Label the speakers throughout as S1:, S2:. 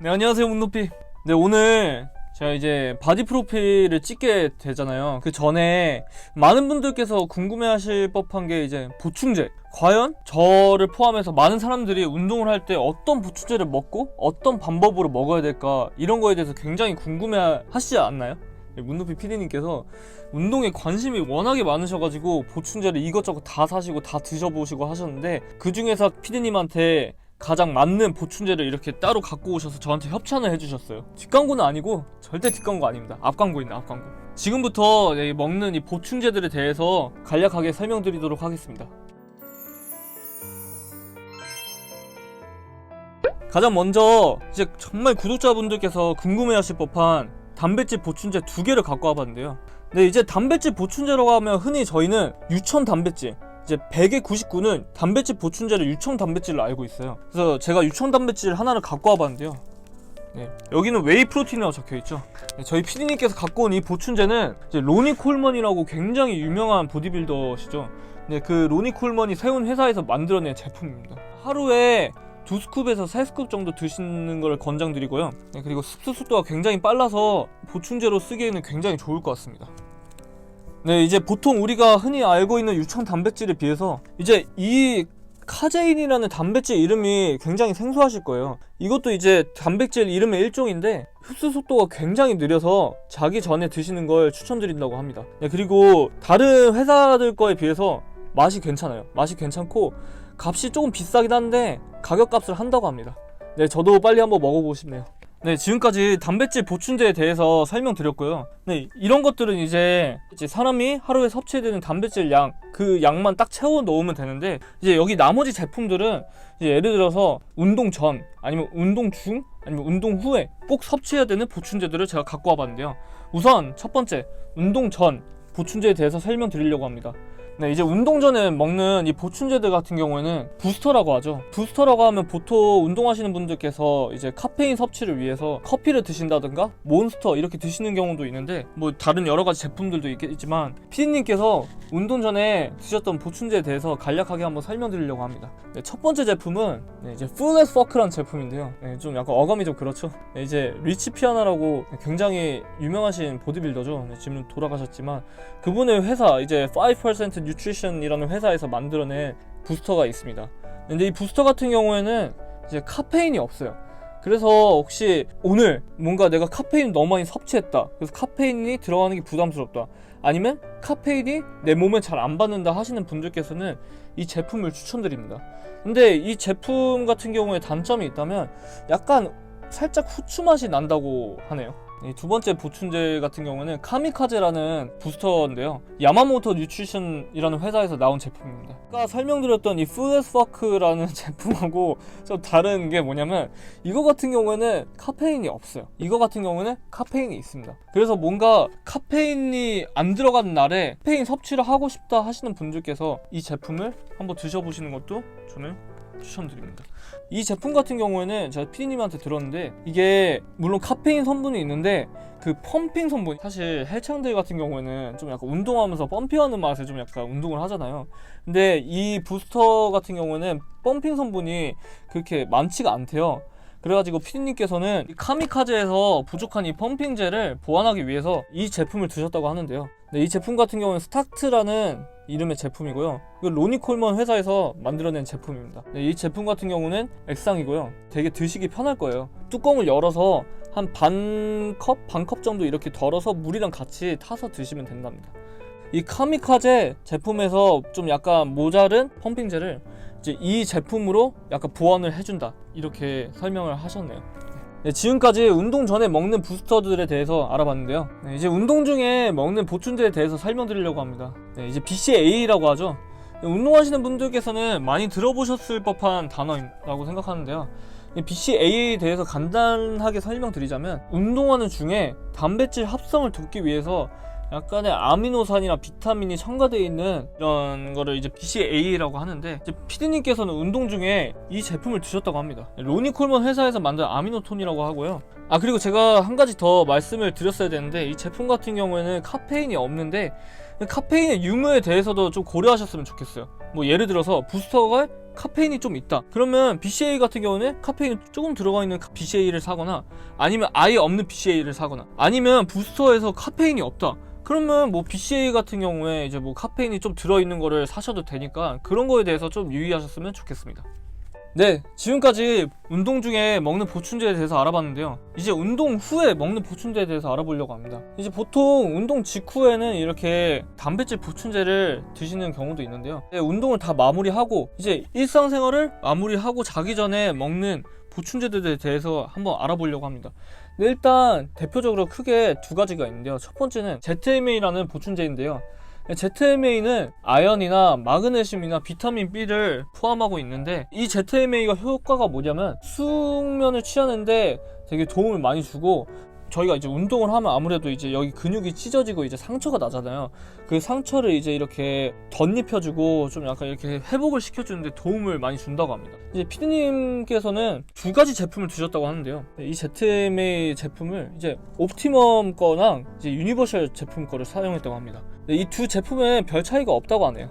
S1: 네 안녕하세요 문높이 네 오늘 제가 이제 바디 프로필을 찍게 되잖아요 그 전에 많은 분들께서 궁금해하실 법한 게 이제 보충제 과연 저를 포함해서 많은 사람들이 운동을 할 때 어떤 보충제를 먹고 어떤 방법으로 먹어야 될까 이런 거에 대해서 굉장히 궁금해 하시지 않나요? 네, 문높이 PD님께서 운동에 관심이 워낙에 많으셔가지고 보충제를 이것저것 다 사시고 다 드셔보시고 하셨는데 그 중에서 PD님한테 가장 맞는 보충제를 이렇게 따로 갖고 오셔서 저한테 협찬을 해주셨어요 뒷광고는 아니고 절대 뒷광고 아닙니다 앞광고입니다 앞광고 지금부터 네, 먹는 이 보충제들에 대해서 간략하게 설명드리도록 하겠습니다 가장 먼저 이제 정말 구독자분들께서 궁금해하실 법한 단백질 보충제 두 개를 갖고 와봤는데요 근데 네, 이제 단백질 보충제라고 하면 흔히 저희는 유천 단백질 이제 1 0 0의 99는 단백질 보충제를 유청 단백질로 알고 있어요. 그래서 제가 유청 단백질 하나를 갖고 와봤는데요. 네, 여기는 웨이 프로틴이라고 적혀있죠. 네, 저희 피디님께서 갖고 온 이 보충제는 이제 로니 콜먼이라고 굉장히 유명한 보디빌더시죠. 네, 그 로니 콜먼이 세운 회사에서 만들어낸 제품입니다. 하루에 두 스쿱에서 세 스쿱 정도 드시는 걸 권장드리고요. 네, 그리고 습수 속도가 굉장히 빨라서 보충제로 쓰기에는 굉장히 좋을 것 같습니다. 네 이제 보통 우리가 흔히 알고 있는 유청 단백질에 비해서 이제 이 카제인이라는 단백질 이름이 굉장히 생소하실 거예요 이것도 이제 단백질 이름의 일종인데 흡수 속도가 굉장히 느려서 자기 전에 드시는 걸 추천드린다고 합니다 네, 그리고 다른 회사들 거에 비해서 맛이 괜찮아요 맛이 괜찮고 값이 조금 비싸긴 한데 가격값을 한다고 합니다 네 저도 빨리 한번 먹어보고 싶네요 네, 지금까지 단백질 보충제에 대해서 설명드렸고요. 네, 이런 것들은 이제, 이제 사람이 하루에 섭취 되는 단백질 양, 그 양만 딱 채워 넣으면 되는데, 이제 여기 나머지 제품들은 이제 예를 들어서 운동 전, 아니면 운동 중, 아니면 운동 후에 꼭 섭취해야 되는 보충제들을 제가 갖고 와봤는데요. 우선 첫 번째, 운동 전 보충제에 대해서 설명드리려고 합니다. 네, 이제 운동 전에 먹는 이 보충제들 같은 경우에는 부스터라고 하죠. 부스터라고 하면 보통 운동하시는 분들께서 이제 카페인 섭취를 위해서 커피를 드신다든가 몬스터 이렇게 드시는 경우도 있는데 뭐 다른 여러 가지 제품들도 있겠지만 피디님께서 운동 전에 드셨던 보충제에 대해서 간략하게 한번 설명드리려고 합니다. 네, 첫 번째 제품은 네, 이제 풀레스 서크란 제품인데요. 네, 좀 약간 어감이 좀 그렇죠. 네, 이제 리치 피아나라고 굉장히 유명하신 보디빌더죠. 네, 지금 돌아가셨지만 그분의 회사 이제 5% 뉴트리션이라는 회사에서 만들어낸 부스터가 있습니다. 근데 이 부스터 같은 경우에는 이제 카페인이 없어요. 그래서 혹시 오늘 뭔가 내가 카페인 너무 많이 섭취했다. 그래서 카페인이 들어가는 게 부담스럽다. 아니면 카페인이 내 몸에 잘 안 받는다 하시는 분들께서는 이 제품을 추천드립니다. 근데 이 제품 같은 경우에 단점이 있다면 약간 살짝 후추 맛이 난다고 하네요. 두 번째 보충제 같은 경우는 카미카제라는 부스터인데요. 야마모토 뉴트리션이라는 회사에서 나온 제품입니다. 아까 설명드렸던 이 푸드스파크라는 제품하고 좀 다른 게 뭐냐면 이거 같은 경우에는 카페인이 없어요. 이거 같은 경우는 카페인이 있습니다. 그래서 뭔가 카페인이 안 들어간 날에 카페인 섭취를 하고 싶다 하시는 분들께서 이 제품을 한번 드셔보시는 것도 저는 추천드립니다. 이 제품 같은 경우에는 제가 피디님한테 들었는데 이게 물론 카페인 성분이 있는데 그 펌핑 성분 사실 헬창들 같은 경우에는 좀 약간 운동하면서 펌핑하는 맛에 좀 약간 운동을 하잖아요. 근데 이 부스터 같은 경우에는 펌핑 성분이 그렇게 많지가 않대요. 그래가지고 피디님께서는 카미카제에서 부족한 이 펌핑제를 보완하기 위해서 이 제품을 드셨다고 하는데요. 네, 이 제품 같은 경우는 스타트라는 이름의 제품이고요. 이거 로니 콜먼 회사에서 만들어낸 제품입니다. 네, 이 제품 같은 경우는 액상이고요. 되게 드시기 편할 거예요. 뚜껑을 열어서 한 반 컵, 반 컵 정도 이렇게 덜어서 물이랑 같이 타서 드시면 된답니다. 이 카미카제 제품에서 좀 약간 모자른 펌핑제를 이제 이 제품으로 약간 보완을 해준다 이렇게 설명을 하셨네요. 네, 지금까지 운동 전에 먹는 부스터들에 대해서 알아봤는데요. 네, 이제 운동 중에 먹는 보충제에 대해서 설명드리려고 합니다. 네, 이제 BCAA라고 하죠. 네, 운동하시는 분들께서는 많이 들어보셨을 법한 단어라고 생각하는데요. BCAA에 대해서 간단하게 설명드리자면 운동하는 중에 단백질 합성을 돕기 위해서 약간의 아미노산이나 비타민이 첨가되어 있는 이런 거를 이제 BCAA라고 하는데 이제 피디님께서는 운동 중에 이 제품을 드셨다고 합니다. 로니 콜먼 회사에서 만든 아미노톤이라고 하고요. 아 그리고 제가 한 가지 더 말씀을 드렸어야 되는데 이 제품 같은 경우에는 카페인이 없는데 카페인의 유무에 대해서도 좀 고려하셨으면 좋겠어요. 뭐 예를 들어서 부스터가 카페인이 좀 있다. 그러면 BCA 같은 경우는 카페인 조금 들어가 있는 BCA를 사거나 아니면 아예 없는 BCA를 사거나 아니면 부스터에서 카페인이 없다. 그러면 뭐 BCA 같은 경우에 이제 뭐 카페인이 좀 들어있는 거를 사셔도 되니까 그런 거에 대해서 좀 유의하셨으면 좋겠습니다. 네, 지금까지 운동 중에 먹는 보충제에 대해서 알아봤는데요. 이제 운동 후에 먹는 보충제에 대해서 알아보려고 합니다. 이제 보통 운동 직후에는 이렇게 단백질 보충제를 드시는 경우도 있는데요. 네, 운동을 다 마무리하고 이제 일상생활을 마무리하고 자기 전에 먹는 보충제들에 대해서 한번 알아보려고 합니다. 네, 일단 대표적으로 크게 두 가지가 있는데요. 첫 번째는 ZMA라는 보충제인데요. ZMA는 아연이나 마그네슘이나 비타민 B를 포함하고 있는데 이 ZMA가 효과가 뭐냐면 숙면을 취하는데 되게 도움을 많이 주고 저희가 이제 운동을 하면 아무래도 이제 여기 근육이 찢어지고 이제 상처가 나잖아요. 그 상처를 이제 이렇게 덧입혀주고 좀 약간 이렇게 회복을 시켜주는데 도움을 많이 준다고 합니다. 이제 피디님께서는 두 가지 제품을 드셨다고 하는데요. 이 ZMA 제품을 이제 옵티멈 거랑 이제 유니버셜 제품 거를 사용했다고 합니다. 이두 제품은 별 차이가 없다고 하네요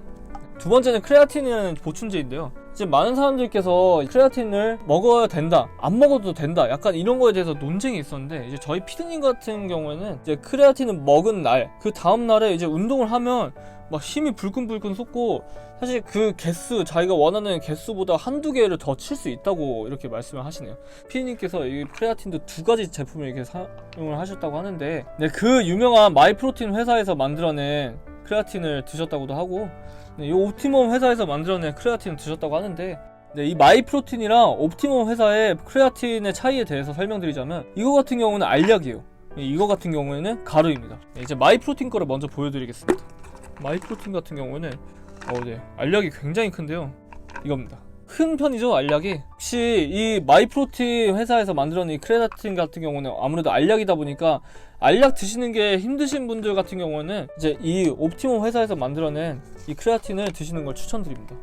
S1: 두 번째는 크레아틴이라는 보충제인데요. 지금 많은 사람들께서 크레아틴을 먹어야 된다, 안 먹어도 된다, 약간 이런 거에 대해서 논쟁이 있었는데 이제 저희 피드님 같은 경우에는 이제 크레아틴을 먹은 날, 그 다음 날에 이제 운동을 하면 막 힘이 불끈불끈 솟고 사실 그 개수 자기가 원하는 개수보다 한두 개를 더 칠 수 있다고 이렇게 말씀을 하시네요 피디님께서 이 크레아틴도 두 가지 제품을 이렇게 사용을 하셨다고 하는데 네, 그 유명한 마이프로틴 회사에서 만들어낸 크레아틴을 드셨다고도 하고 이 네, 옵티멈 회사에서 만들어낸 크레아틴을 드셨다고 하는데 네, 이 마이프로틴이랑 옵티멈 회사의 크레아틴의 차이에 대해서 설명드리자면 이거 같은 경우는 알약이에요 네, 이거 같은 경우에는 가루입니다 네, 이제 마이프로틴 거를 먼저 보여드리겠습니다 마이프로틴 같은 경우에는 어, 네, 알약이 굉장히 큰데요 이겁니다 큰 편이죠 알약이 혹시 이 마이프로틴 회사에서 만들어낸 이 크레아틴 같은 경우는 아무래도 알약이다 보니까 알약 드시는 게 힘드신 분들 같은 경우는 이제 이 옵티멈 회사에서 만들어낸 이 크레아틴을 드시는 걸 추천드립니다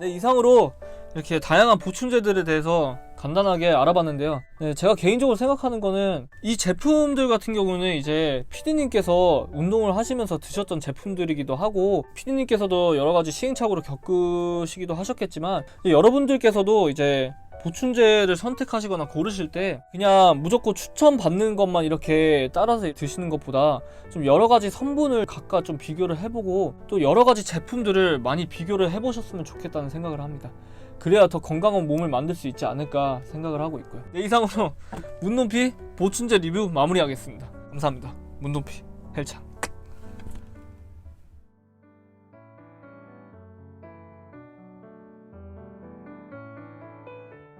S1: 네 이상으로 이렇게 다양한 보충제들에 대해서 간단하게 알아봤는데요. 네, 제가 개인적으로 생각하는 거는 이 제품들 같은 경우는 이제 피디님께서 운동을 하시면서 드셨던 제품들이기도 하고 피디님께서도 여러 가지 시행착오를 겪으시기도 하셨겠지만 여러분들께서도 이제 보충제를 선택하시거나 고르실 때 그냥 무조건 추천받는 것만 이렇게 따라서 드시는 것보다 좀 여러 가지 성분을 각각 좀 비교를 해보고 또 여러 가지 제품들을 많이 비교를 해보셨으면 좋겠다는 생각을 합니다. 그래야 더 건강한 몸을 만들 수 있지 않을까 생각을 하고 있고요. 네, 이상으로 문높이 보충제 리뷰 마무리하겠습니다. 감사합니다. 문높이 헬창.